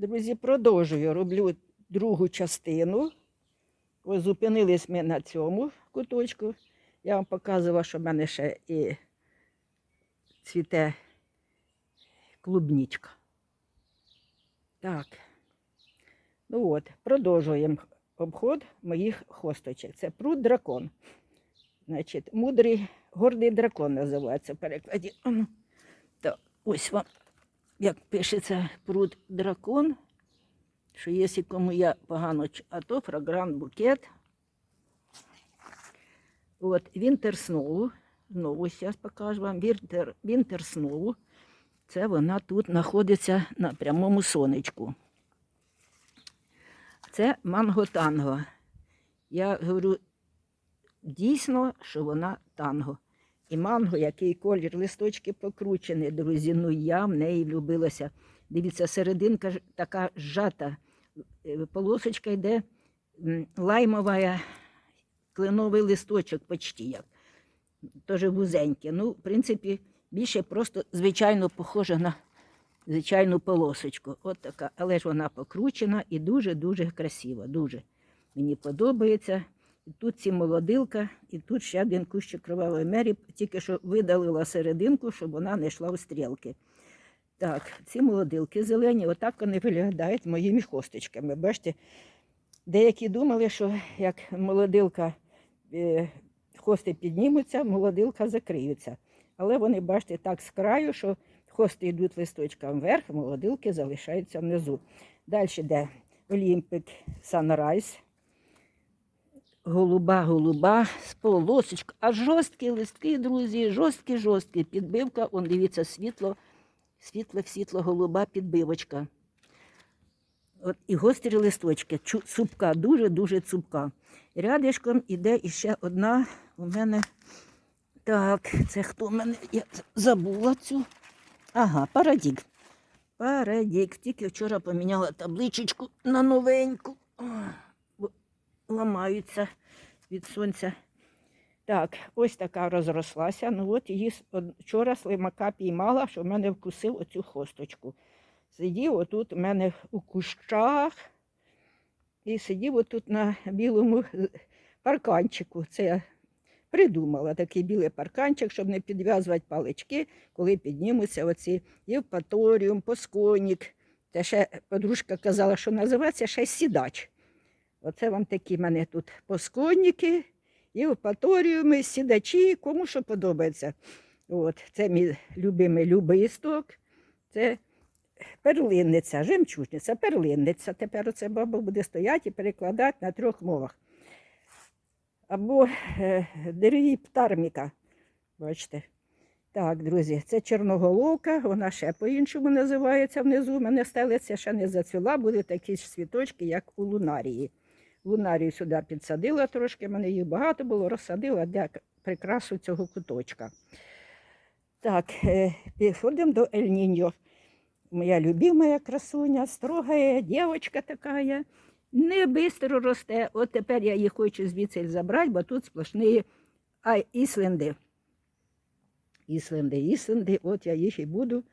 Друзі, продовжую. Роблю другу частину. Ось зупинились ми на цьому куточку. Я вам показувала, що в мене ще і цвіте клубнічка. Так. Ну от, продовжуємо обход моїх хосточок. Це пруд дракон. Значить, мудрий гордий дракон називається в перекладі. Так, ось вам, як пишеться пруд дракон. Що якщо кому я погано, а то фрагрант букет. От, Вінтер Сноу. Знову зараз покажу вам. Вінтер, Вінтер Сноу. Це вона тут знаходиться на прямому сонечку. Це манго танго. Я говорю дійсно, що вона танго. І манго, який колір, листочки покручені, друзі. Ну я в неї влюбилася. Дивіться, серединка така зжата. Е, Полосочка йде лаймова, кленовий листочок почти як. Теж вузенький. Ну, в принципі, більше просто звичайно похоже на звичайну полосочку. От така. Але ж вона покручена і дуже-дуже красива. Дуже. Мені подобається. Тут ці молодилка, і тут ще один кущик кровавої мері, тільки що видалила серединку, щоб вона не йшла у стрілки. Так, ці молодилки зелені, отак вони виглядають моїми хосточками. Бачите, деякі думали, що як молодилка е, хости піднімуться, молодилка закриються. Але вони, бачите, так з краю, що хости йдуть листочком вверх, молодилки залишаються внизу. Далі йде Олімпик Sunrise. Голуба, голуба, з. А жорсткі листки, друзі, жорсткі, жорсткі. Підбивка, он дивіться, світло, світло, світло, голуба, підбивочка. От і гострі листочки, цупка, дуже-дуже цупка. Рядишком іде іще одна у мене. Так, це хто в мене? Я забула цю. Ага, парадік. Парадік. Тільки вчора поміняла табличечку на новеньку. Ламаються від сонця. Так, ось така розрослася. Ну от її вчора слимака піймала, що в мене вкусив оцю хосточку. Сидів отут у мене у кущах і сидів отут на білому е, парканчику. Це я придумала такий білий парканчик, щоб не підв'язувати палички, коли піднімуться оці Євпаторіум, Посконік. Та ще подружка казала, що називається ще сідач. Оце вам такі в мене тут посконники, Євпаторіуми, сідачі, кому що подобається. От, це мій любимий любисток. Це перлинниця, жемчужниця, перлинниця. Тепер оце баба буде стояти і перекладати на трьох мовах. Або е, дереві птарміка. Бачите. Так, друзі, це чорноголовка, вона ще по-іншому називається внизу. Мене стелиця ще не зацвіла, були такі ж цвіточки, як у лунарії. Лунарію сюди підсадила трошки, в мене їх багато було, розсадила для прикрасу цього куточка. Так, е, підходимо до Ель-Ніньо. Моя любимая красуня, строгая дівчинка така. Не бистро росте. От тепер я її хочу звідси забрати, бо тут сплошні ай, ісленди. Ісленди, ісленди, от я їх і буду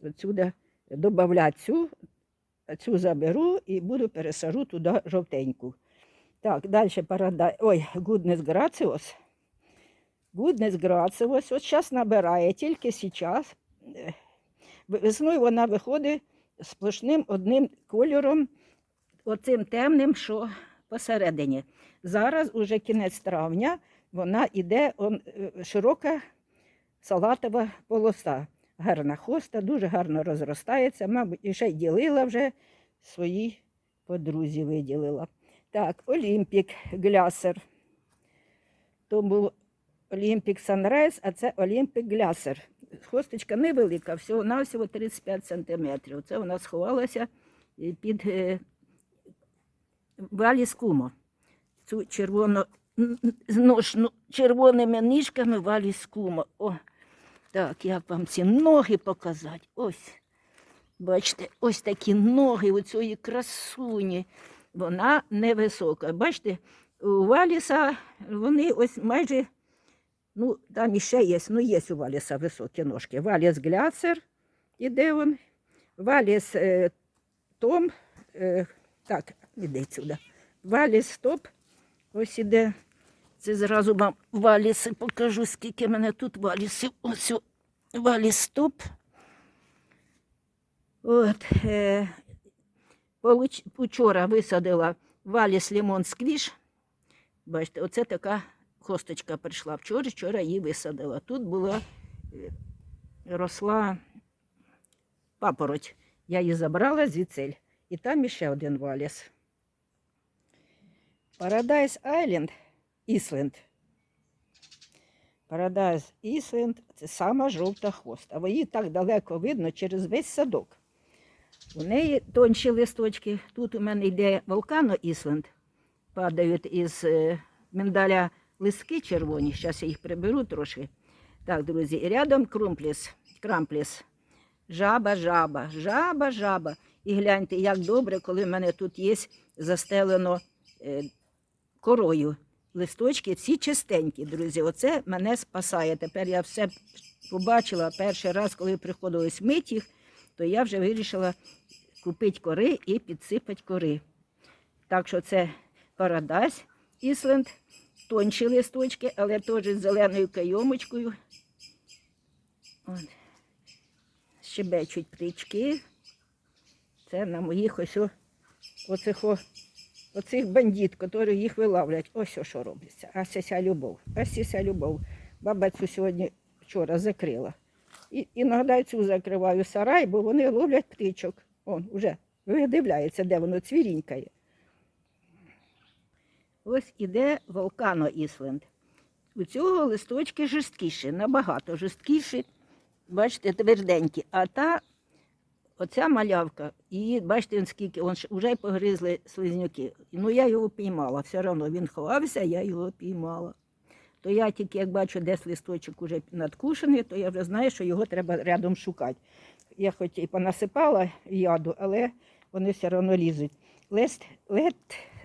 отсюди додавати цю, цю заберу і буду пересажу туди жовтеньку. Так, далі парада. Ой, Goodness Gracios. Goodness Gracios. От зараз набирає, тільки зараз. Е, Весною вона виходить сплошним одним кольором, оцим темним, що посередині. Зараз, уже кінець травня, вона йде он, е, широка салатова полоса. Гарна хоста, дуже гарно розростається. Мабуть, і ще й ділила вже своїй подрузі виділила. Так, Олімпік Глясер. То був Олімпік Санрайз, а це Олімпік Глясер. Хосточка невелика, всього навсього 35 сантиметрів. Це вона сховалася е, під е, валі. Цю червону н- н- червоними ніжками валі скумо. О, так, як вам ці ноги показати? Ось. Бачите, ось такі ноги у цієї красуні. Вона невисока. Бачите, у Валіса вони ось майже, ну, там іще є, ну є у Валіса високі ножки. Валіс Гляцер, іде він. Валіс е, Том, е, так, іди сюди. Валіс стоп. Ось іде. Це зразу вам валіси покажу, скільки мене тут валісів. Ось валіс стоп. От, е, Вчора висадила валіс лімон сквіш. Бачите, оце така косточка прийшла. Вчора, вчора її висадила. Тут була е, росла папороть. Я її забрала звідсель. І там іще один валіс. Paradise Island, Ісленд. Paradise Island – це сама жовта хвоста. А її так далеко видно через весь садок. У неї тонші листочки. Тут у мене йде вулкано Ісленд. Падають із е, миндаля листки червоні. Зараз я їх приберу трошки. Так, друзі, і рядом крумпліс, крампліс. Жаба, жаба, жаба, жаба. І гляньте, як добре, коли в мене тут є застелено е, корою. Листочки всі чистенькі, друзі. Оце мене спасає. Тепер я все побачила перший раз, коли приходилось мити їх, то я вже вирішила купити кори і підсипати кори. Так що це Paradise Island, тонші листочки, але теж з зеленою кайомочкою. Щебечуть птички. Це на моїх ось оцих, оцих бандит, які їх вилавлять. Ось що робиться. А ця любов. Ось ця любов. Баба цю сьогодні вчора закрила. Іноді цю закриваю сарай, бо вони ловлять птичок. Он уже видивляється, де воно цвірінькає. Ось іде Волкано Ісленд. У цього листочки жорсткіші, набагато жорсткіші. Бачите, тверденькі. А та, оця малявка, її, бачите, скільки, он вже погризли слизнюки. Ну, я його піймала, все одно він ховався, я його піймала. То я тільки як бачу, десь листочок уже надкушений, то я вже знаю, що його треба рядом шукати. Я хоч і понасипала яду, але вони все одно лізуть. Let's, let,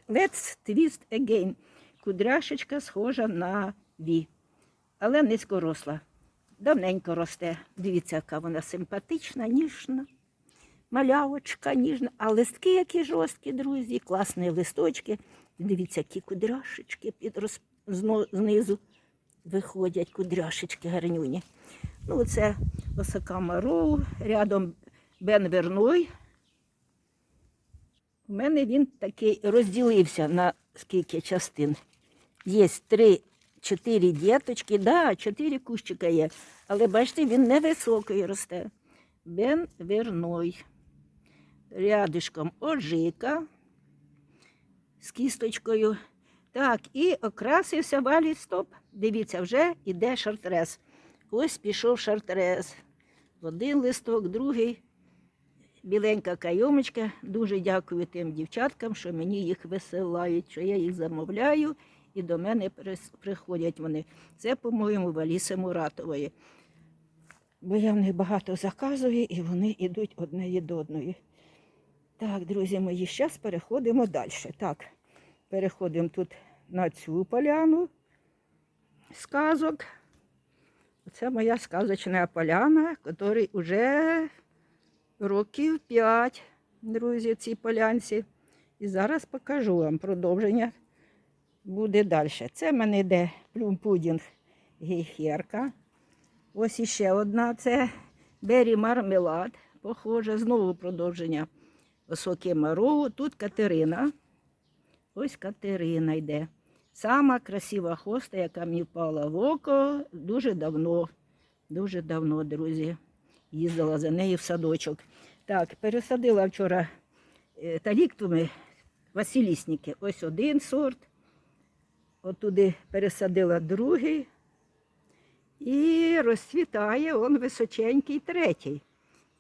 let's twist again. Кудряшечка схожа на ві, але низькоросла. Давненько росте. Дивіться, яка вона симпатична, ніжна. Малявочка ніжна. А листки які жорсткі, друзі, класні листочки. Дивіться, які кудряшечки під роз... виходять кудряшечки гарнюні. Ну, це Осака Мароу, рядом Бен Верной. У мене він такий розділився на скільки частин. Є три, чотири діточки, да, чотири кущика є. Але бачите, він невисокий росте. Бен Верной. Рядишком ожика з кісточкою. Так, і окрасився валій стоп. Дивіться, вже йде шартрез. Ось пішов шартрез. Один листок, другий. Біленька кайомочка. Дуже дякую тим дівчаткам, що мені їх висилають, що я їх замовляю, і до мене приходять вони. Це, по-моєму, Валіси Муратової. Бо я в них багато заказую, і вони йдуть одне до одної. Так, друзі мої, зараз переходимо далі. Так, переходимо тут на цю поляну сказок. Це моя сказочна поляна, якій вже років 5, друзі, цій полянці. І зараз покажу вам продовження буде далі. Це в мене йде плюмпудінг гейхерка. Ось іще одна це бері мармелад. Похоже, знову продовження високе мароу. Тут Катерина. Ось Катерина йде. Сама красива хоста, яка мені впала в око дуже давно. Дуже давно, друзі. Їздила за нею в садочок. Так, пересадила вчора е, таліктуми Василісники. Ось один сорт. Отуди пересадила другий. І розцвітає он височенький третій.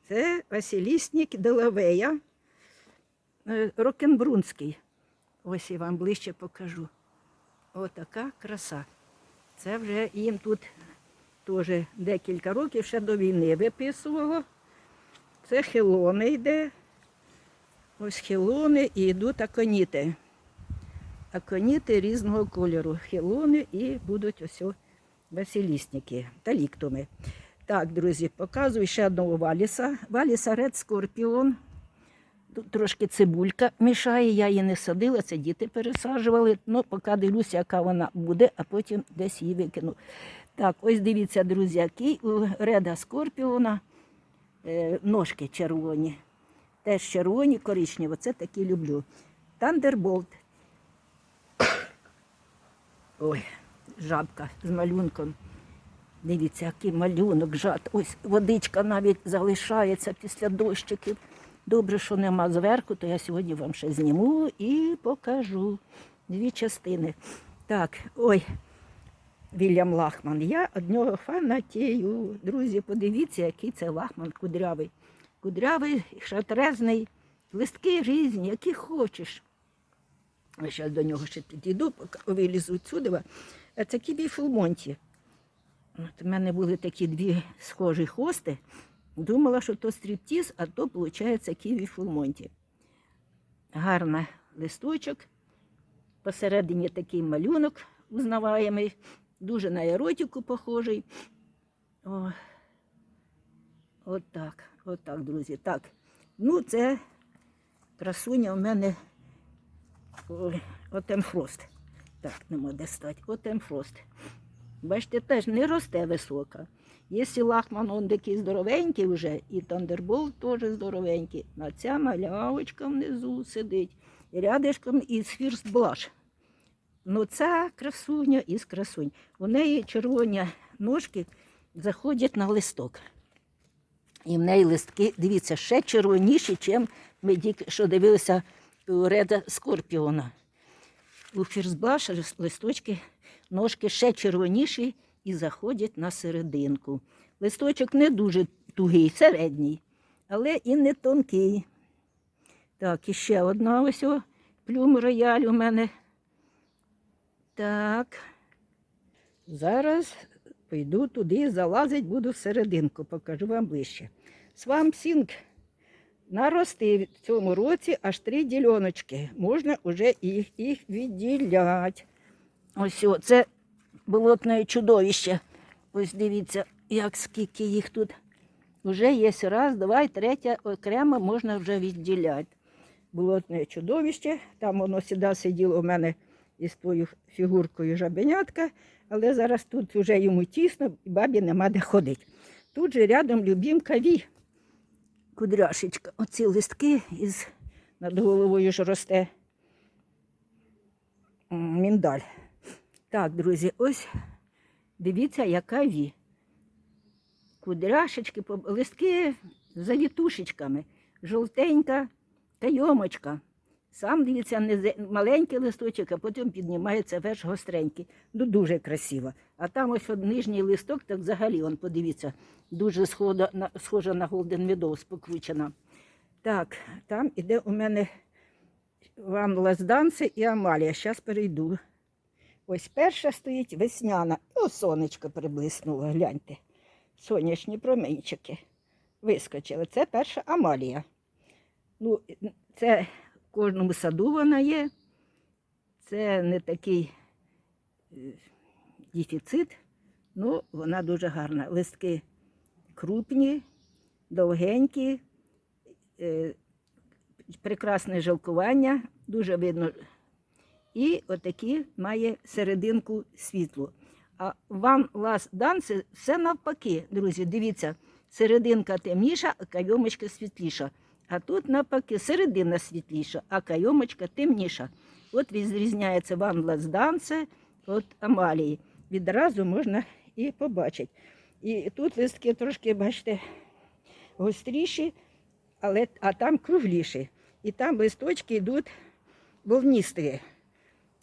Це Василісник Делавея е, Рокенбрунський. Ось я вам ближче покажу. Отака краса. Це вже їм тут теж декілька років ще до війни виписувало. Це хилони йде. Ось хилони і йдуть аконіти. Аконіти різного кольору. Хилони і будуть ось о василісники, таліктуми. Так, друзі, показую ще одного валіса. Валіса Red Scorpion. Тут трошки цибулька мішає, я її не садила, це діти пересаджували. Ну, поки дивлюся, яка вона буде, а потім десь її викину. Так, ось дивіться, друзі, який у Реда Скорпіона е, ножки червоні. Теж червоні, коричневі. Це такі люблю. Тандерболт. Ой, жабка з малюнком. Дивіться, який малюнок, жад. Ось водичка навіть залишається після дощиків. Добре, що нема зверху, то я сьогодні вам ще зніму і покажу дві частини. Так, ой, Вільям Лахман. Я од нього фанатію. Друзі, подивіться, який це лахман кудрявий. Кудрявий, шатрезний, листки різні, які хочеш. Я зараз до нього ще підійду, вилізу відсюди. А це кібі фулмонті. От у мене були такі дві схожі хости. Думала, що то стріптіз, а то, виходить, ківі фулмонті. Гарний листочок. Посередині такий малюнок узнаваємий, дуже на еротику похожий. О, от так, от так, друзі. Так. Ну, це красуня у мене Отемфрост. Так, нема де стати. Отемфрост. Бачите, теж не росте висока. Якщо лахман он такий здоровенький вже, і тандерболт теж здоровенький, а ця малявочка внизу сидить. Рядишком із фірстблаш. Ну, ця красуня із красунь. У неї червоні ножки заходять на листок. І в неї листки, дивіться, ще червоніші, ніж ми тільки що дивилися у Реда Скорпіона. У фірсблаша листочки, ножки ще червоніші і заходять на серединку. Листочок не дуже тугий, середній, але і не тонкий. Так, і ще одна ось плюм рояль у мене. Так. Зараз пойду туди, залазить, буду всерединку, покажу вам ближче. Свампсінг наростив в цьому році аж три діляночки. Можна вже їх, їх відділяти. Ось о, це болотне чудовище. Ось дивіться, як скільки їх тут. Вже є раз, два, і третя окремо можна вже відділяти. Болотне чудовище. Там воно сюди сиділо у мене із тою фігуркою жабенятка, але зараз тут вже йому тісно, і бабі нема де ходити. Тут же рядом любімка ві. Кудряшечка. Оці листки із над головою ж росте міндаль. Так, друзі, ось дивіться, яка ві. Кудряшечки, листки з завітушечками, жовтенька кайомочка. Сам дивіться, маленький листочок, а потім піднімається верш гостренький. Ну, дуже красиво. А там ось от нижній листок, так взагалі, он, подивіться, дуже схожа на, на Golden Meadows, покручена. Так, там іде у мене вам лазданці і амалія. Зараз перейду. Ось перша стоїть весняна. О, сонечко приблиснуло, гляньте. Сонячні променчики вискочили. Це перша амалія. Ну, це в кожному саду вона є. Це не такий е, дефіцит, ну вона дуже гарна. Листки крупні, довгенькі, е, прекрасне жилкування, дуже видно. І отакі має серединку світло. А вам лас дан все навпаки, друзі. Дивіться, серединка темніша, а кайомочка світліша. А тут навпаки середина світліша, а кайомочка темніша. От відрізняється вам лазданце від амалії. Відразу можна і побачити. І тут листки трошки, бачите, гостріші, але, а там кругліші. І там листочки йдуть волністі.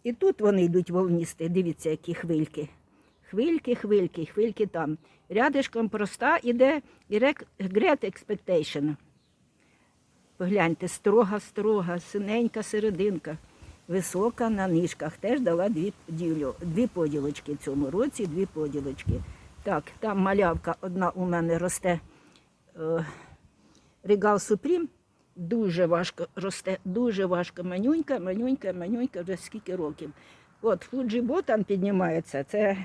І тут вони йдуть волністі. Дивіться, які хвильки. Хвильки, хвильки, хвильки там. Рядишком проста іде Great Expectation. Погляньте, строга, строга, синенька серединка, висока на нижках. Теж дала дві, ділю, дві поділочки в цьому році, дві поділочки. Так, там малявка одна у мене росте е, Регал Супрім. Дуже важко росте, дуже важко. Манюнька, манюнька, манюнька вже скільки років. От Фуджібо там піднімається, це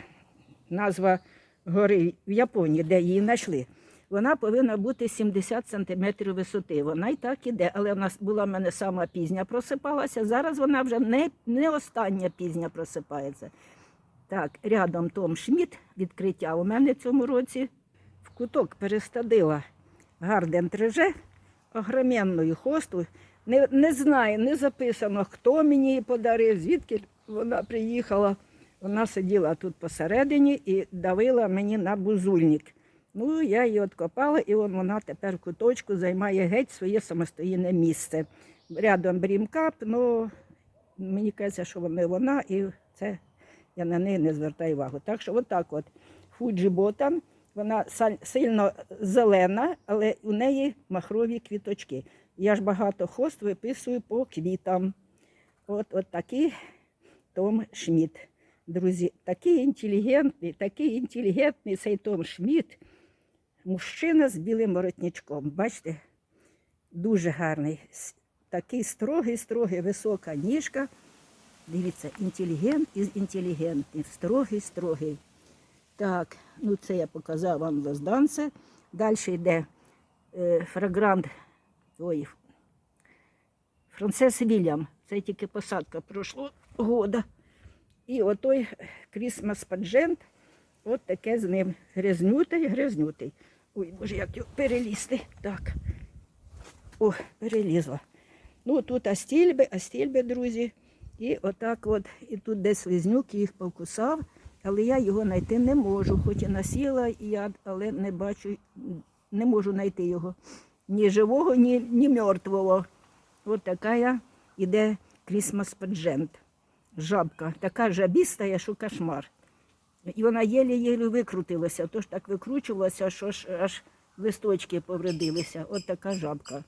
назва гори в Японії, де її знайшли. вона повинна бути 70 см висоти. Вона і так іде, але вона була в мене сама пізня просипалася. Зараз вона вже не, не остання пізня просипається. Так, рядом Том Шмідт, відкриття у мене в цьому році. В куток пересадила гарден треже огроменною хосту. Не, не знаю, не записано, хто мені її подарив, звідки вона приїхала. Вона сиділа тут посередині і давила мені на бузульник. Ну, я її откопала, і он вона тепер в куточку займає геть своє самостійне місце. Рядом брімкап, ну мені кажеться, що не вона, і це я на неї не звертаю увагу. Так що отак от Фуджі Ботан, вона сильно зелена, але у неї махрові квіточки. Я ж багато хост виписую по квітам. От, от такий Том Шмідт. Друзі, такий інтелігентний, такий інтелігентний цей Том Шмідт. Мужчина з білим воротничком. Бачите, дуже гарний. Такий строгий, строгий, висока ніжка. Дивіться, інтелігент із інтелігентний, строгий, строгий. Так, ну це я показав вам лозданце. Далі йде е, фрагрант. Ой, Францес Вільям. Це тільки посадка пройшло года. І отой Крісмас Паджент, от таке з ним. Грязнютий, грязнютий. Ой, боже, як його перелізти. Так. О, перелізла. Ну, тут астільби, астільби, друзі. І отак от, і тут десь слизнюк їх покусав, але я його знайти не можу. Хоч і насіла я, але не бачу, не можу знайти його. Ні живого, ні, ні мертвого. От така іде Крісмас Паджент. Жабка, така жабіста, що кошмар. І вона єлі-єлі викрутилася, тож так викручувалася, що ж аж листочки повредилися. От така жабка.